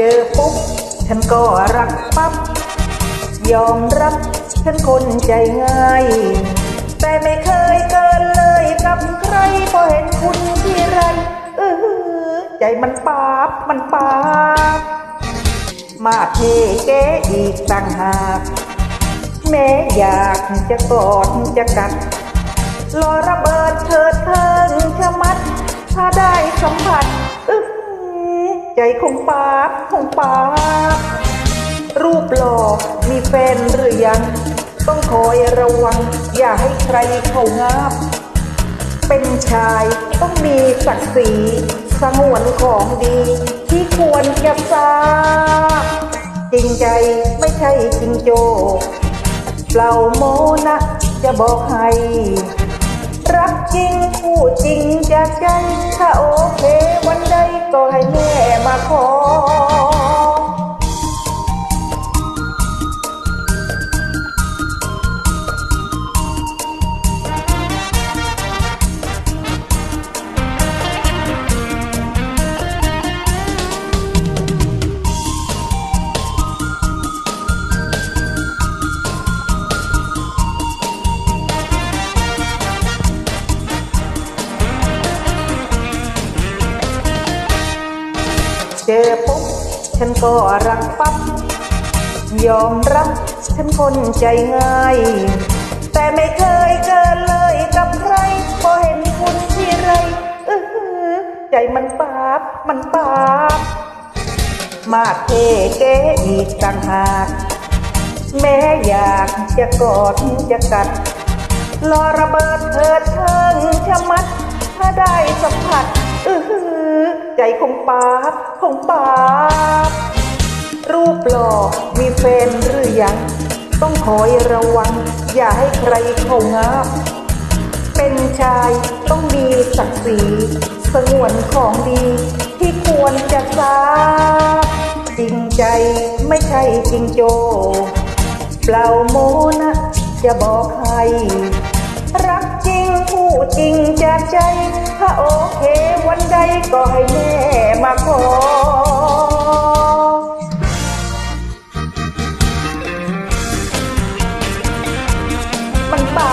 จอปุ๊บ ฉันก็รักปั๊บ ยอมรับ ฉันคนใจง่าย แต่ไม่เคยเกินเลยกับใครพอเห็นคุณที่ไรเออใจมันปาบมันปาบมาเทเก๋อีกต่างหาก แม้อยากจะกอดจะกัดรอระเบิดเถิดเทิงชะมัด ถ้าได้สัมผัสอึ้ ใจคงปาบคงปาบรูปหล่อมีแฟนหรือยัง ต้องคอยระวัง อย่าให้ใครเข้างาบ เป็นชายต้องมีศักดิ์ศรีสงวนของดี ที่ควรจะทราบจริงใจไม่ใช่จริงโจเปล่าโมนะจะบอกให้ รักจริงพูดจริงจากใจถ้าโอ จอปุ๊บฉันก็รักปั๊บยอมรับฉันคนใจง่าย แต่ไม่เคยเกินเลยกับใคร พอเห็นคุณที่ไรเออใจมันปาบมันปาบมาเทเกอีกต่างหาก แม้อยากจะกอดจะกัดรอระเบิดเถิดเทิงชะมัด ใจคงปาบคงปาบรูปหล่อมีแฟนหรือยัง ต้องคอยระวัง อย่าให้ใครเข้างาบ เป็นชายต้องมีศักดิ์ศรีสงวนของดีที่ควรจะทราบจริงใจไม่ใช่จริงโจ เปล่าโมนะจะบอกให้รักจริงพูดจริงจากใจถ้าโอเค วันใดก็ให้แม่มาขอมันป่า